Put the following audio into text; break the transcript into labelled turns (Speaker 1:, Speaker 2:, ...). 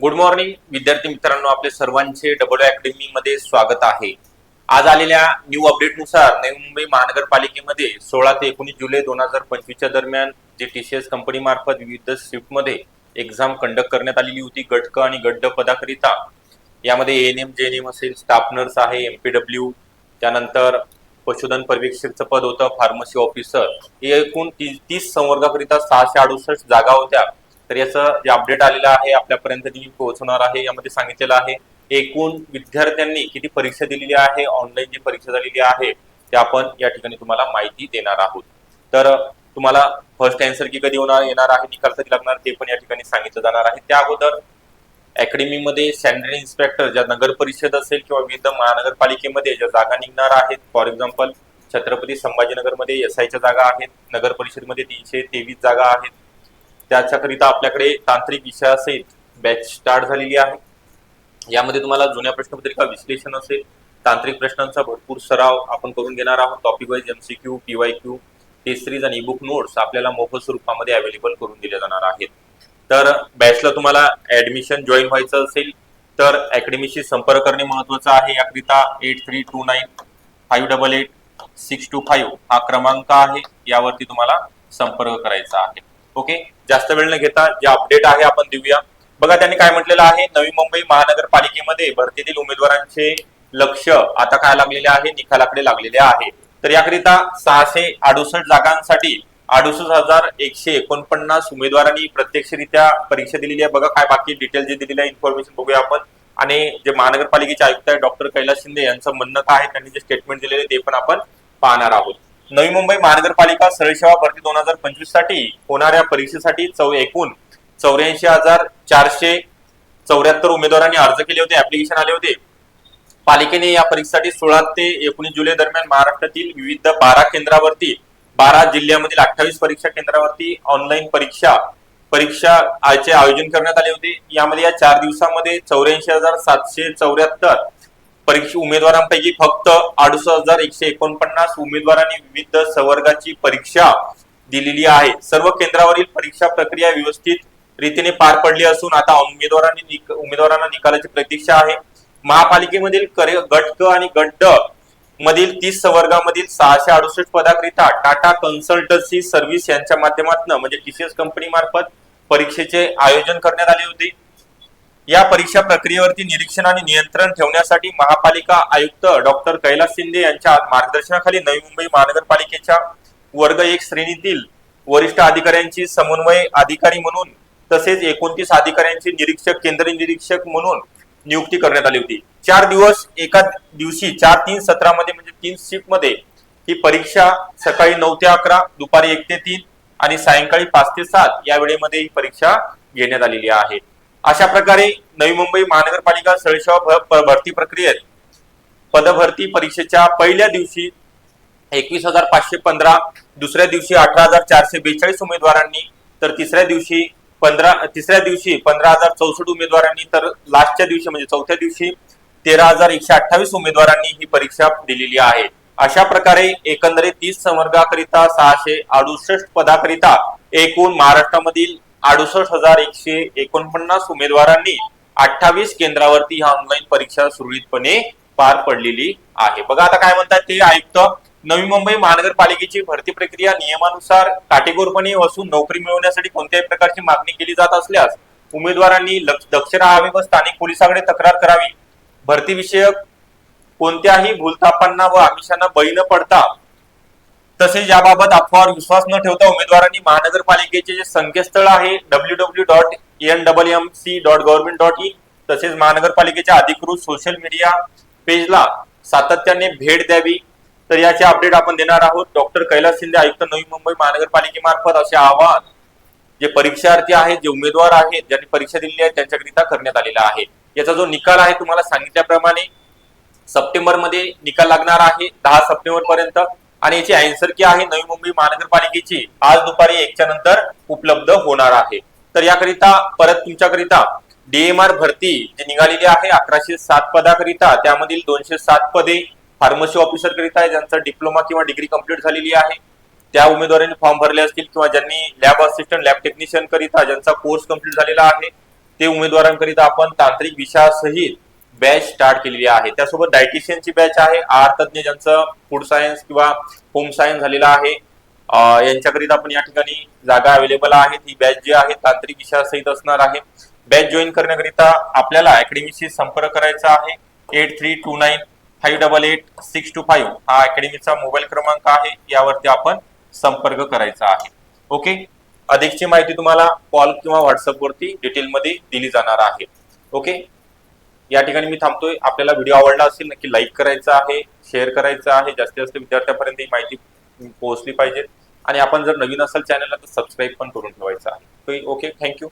Speaker 1: Good morning विद्यार्थी मित्रांनो आपले सर्वांचे डबल अकॅडमी मध्ये स्वागत आहे. आज आलेल्या न्यू अपडेटनुसार नवी मुंबई महानगरपालिकेमध्ये सोळा ते एकोणीस जुलै दोन हजार पंचवीसच्या दरम्यान जे टी सी एस कंपनी मार्फत विविध शिफ्टमध्ये एक्झाम कंडक्ट करण्यात आलेली होती गटक आणि गड्ड पदाकरिता. यामध्ये N M J N M असेल स्टाफ नर्स आहे एमपीडब्ल्यू त्यानंतर पशुधन पर्यवेक्षकचं पद होतं फार्मसी ऑफिसर हे एकूण ती- तीस संवर्गाकरिता सहाशे अडुसष्ट जागा होत्या. तर याचं जे अपडेट आलेलं आहे आपल्यापर्यंत जी पोहोचवणार आहे यामध्ये सांगितलेलं आहे एकूण विद्यार्थ्यांनी किती परीक्षा दिलेली आहे ऑनलाईन जी परीक्षा झालेली आहे ते आपण या ठिकाणी तुम्हाला माहिती देणार आहोत. तर तुम्हाला फर्स्ट आन्सर की कधी होणार येणार आहे निकाल कधी लागणार ते पण या ठिकाणी सांगितलं जाणार आहे. त्या अगोदर अकॅडमीमध्ये सॅनिटरी इन्स्पेक्टर ज्या नगर परिषद असेल किंवा विविध महानगरपालिकेमध्ये ज्या जागा निघणार आहेत फॉर एक्झाम्पल छत्रपती संभाजीनगरमध्ये एस आयच्या जागा आहेत नगर परिषदमध्ये तीनशे तेवीस जागा आहेत त्याच्याकरिता आपल्याकडे तांत्रिक विषयासहित बॅच स्टार्ट झालेली आहे. यामध्ये तुम्हाला जुन्या प्रश्नपत्रिका विश्लेषण असेल तांत्रिक प्रश्नांचा भरपूर सराव आपण करून घेणार आहोत. Topic wise MCQ PY Q test series आणि बुक नोट्स आपल्याला मोफत स्वरूपामध्ये अवेलेबल करून दिले जाणार आहेत. तर बॅचला तुम्हाला ऍडमिशन जॉईन व्हायचं असेल तर अकॅडमीशी संपर्क करणे महत्वाचं आहे. याकरिता eight three two nine five double eight six two five हा क्रमांक आहे. यावरती तुम्हाला संपर्क करायचा आहे. ओके? जास्त वेळ न घेता जे अपडेट आहे आपण देऊया. बघा त्यांनी काय म्हटलेलं आहे? नवी मुंबई महानगरपालिकेमध्ये भरतीतील उमेदवारांचे लक्ष आता काय लागलेले आहे? निकालाकडे लागलेले आहे. तर याकरिता सहाशे अडुसष्ट जागांसाठी अडुसष्ट हजार एकशे एकोणपन्नास उमेदवारांनी प्रत्यक्षरित्या परीक्षा दिलेली आहे. बघा काय बाकी डिटेल जे दिलेली आहे इन्फॉर्मेशन बघूया आपण. आणि जे महानगरपालिकेचे आयुक्त आहे डॉक्टर कैलास शिंदे यांचं म्हणणं काय आहे? त्यांनी जे स्टेटमेंट दिलेले ते पण आपण पाहणार आहोत. नवी मुंबई महानगरपालिका सरळसेवा भरती दोन हजार पंचवीससाठी होणाऱ्या परीक्षेसाठी चौ एकूण चौऱ्याऐंशी हजार चारशे चौऱ्याहत्तर उमेदवारांनी अर्ज केले होते ऍप्लिकेशन आले होते. पालिकेने या परीक्षेसाठी सोळा ते एकोणीस जुलै दरम्यान महाराष्ट्रातील विविध बारा केंद्रावरती बारा जिल्ह्यामधील अठ्ठावीस परीक्षा केंद्रावरती ऑनलाईन परीक्षा परीक्षाचे आयोजन करण्यात आले होते. यामध्ये या चार दिवसामध्ये चौऱ्याऐंशी हजार सातशे चौऱ्याहत्तर परीक्षा उमेदवारांपैकी फक्त अडुसष्ट हजार एकशे एकोणपन्नास उमेदवारांनी विविध संवर्गाची परीक्षा दिलेली आहे. सर्व केंद्रावरील परीक्षा प्रक्रिया व्यवस्थित रीतीने पार पडली असून आता उमेदवारांनी निक- उमेदवारांना निकालाची प्रतीक्षा आहे. महापालिकेमधील करे- गट क आणि गट ड मधील तीस संवर्गामधील सहाशे अडुसष्ट पदाकरिता टाटा कन्सल्टन्सी सर्व्हिस यांच्या माध्यमातून म्हणजे टीसीएस कंपनी मार्फत परीक्षेचे आयोजन करण्यात आले होते. या परीक्षा प्रक्रियेवरती निरीक्षण आणि नियंत्रण ठेवण्यासाठी महापालिका आयुक्त डॉक्टर कैलास शिंदे यांच्या मार्गदर्शनाखाली नवी मुंबई महानगरपालिकेच्या वर्ग एक श्रेणीतील वरिष्ठ अधिकाऱ्यांची समन्वय अधिकारी म्हणून तसेच एकोणतीस अधिकाऱ्यांची निरीक्षक केंद्र निरीक्षक म्हणून नियुक्ती करण्यात आली होती. चार दिवस एका दिवशी चार तीन सत्रामध्ये म्हणजे तीन शिफ्टमध्ये ही परीक्षा सकाळी नऊ ते अकरा दुपारी एक ते तीन आणि सायंकाळी पाच ते सात या वेळेमध्ये ही परीक्षा घेण्यात आलेली आहे. अशा प्रकारे नवी मुंबई महानगरपालिका सळसेवा भ- प- भरती प्रक्रियेत पदभरती परीक्षेच्या पहिल्या दिवशी एकवीस हजार पाचशे पंधरा दुसऱ्या दिवशी अठरा हजार चारशे बेचाळीस उमेदवारांनी तर तिसऱ्या दिवशी पंधरा तिसऱ्या दिवशी पंधरा हजार चौसष्ट उमेदवारांनी तर लास्टच्या दिवशी म्हणजे चौथ्या दिवशी तेरा हजार एकशे अठ्ठावीस उमेदवारांनी ही परीक्षा दिलेली आहे. अशा प्रकारे एकंदरीत तीस संवर्गाकरिता सहाशे अडुसष्ट पदाकरिता एकूण महाराष्ट्रामधील अडुसष्ट हजार एकशे एकोणपन्नास उमेदवारांनी अठ्ठावीस केंद्रावरती ह्या ऑनलाईन परीक्षा सुरळीतपणे पार पडलेली आहे. बघा आता काय म्हणतात ते आयुक्त नवी मुंबई महानगरपालिकेची भरती प्रक्रिया नियमानुसार काटेकोरपणे असून नोकरी मिळवण्यासाठी कोणत्याही प्रकारची मागणी केली जात असल्यास उमेदवारांनी दक्ष राहावे व स्थानिक पोलिसांकडे तक्रार करावी. भरतीविषयक कोणत्याही भूलथापांना व आमिषांना बळी न पडता तसेच याबाबत अफवावर विश्वास न ठेवता उमेदवारांनी महानगरपालिकेचे जे संकेतस्थळ आहे W W dot N double M C dot government dot in तसेच महानगरपालिकेच्या अधिकृत सोशल मीडिया पेजला सातत्याने भेट द्यावी. तर याचे अपडेट आपण देणार आहोत. डॉक्टर कैलास शिंदे आयुक्त नवी मुंबई महानगरपालिकेमार्फत असे आवाहन जे परीक्षार्थी आहेत जे उमेदवार आहेत ज्यांनी परीक्षा दिलेली आहे त्यांच्याकरिता करण्यात आलेला आहे. याचा जो निकाल आहे तुम्हाला सांगितल्याप्रमाणे सप्टेंबरमध्ये निकाल लागणार आहे दहा सप्टेंबर पर्यंत आणि याची अँसर की आहे नवी मुंबई महानगरपालिकेची. आज दुपारी एकच्या नंतर उपलब्ध होणार आहे. तर याकरिता परत तुमच्याकरिता डीएमआर भरती जी निघालेली आहे अकराशे सात पदाकरिता त्यामधील दोनशे सात पदे फार्मसी ऑफिसर करिता आहे ज्यांचा डिप्लोमा किंवा डिग्री कंप्लीट झालेली आहे. त्या उमेदवारांनी फॉर्म भरले असतील किंवा ज्यांनी लॅब असिस्टंट लॅब टेक्निशियन करिता ज्यांचा कोर्स कंप्लीट झालेला आहे ते उमेदवारांकरिता आपण तांत्रिक विषयासहित बॅच स्टार्ट केलेली आहे. त्यासोबत डायटिशियनची बॅच आहे. आर तज्ञ ज्यांचं फूड सायन्स किंवा होम सायन्स झालेला आहे यांच्याकरिता आपण या ठिकाणी जागा अवेलेबल आहेत. ही बॅच जी आहे तांत्रिक विषयासहित असणार आहे. बॅच जॉईन करण्याकरिता आपल्याला अकॅडमीशी संपर्क करायचा आहे. Eight three two nine five double eight six two five हा अकॅडमीचा मोबाईल क्रमांक आहे. यावरती आपण संपर्क करायचा आहे. ओके अधिकची माहिती तुम्हाला कॉल किंवा व्हॉट्सअपवरती डिटेलमध्ये दिली जाणार आहे. ओके या ठिकाणी मी थांबतोय. आपल्याला व्हिडिओ आवडला असेल नक्की लाईक करायचा आहे शेअर करायचा आहे. जास्तीत जास्त विद्यार्थ्यांपर्यंत ही माहिती पोहोचली पाहिजे. आणि आपण जर नवीन असाल चॅनलला तर सबस्क्राईब पण करून ठेवायचं आहे. Okay thank you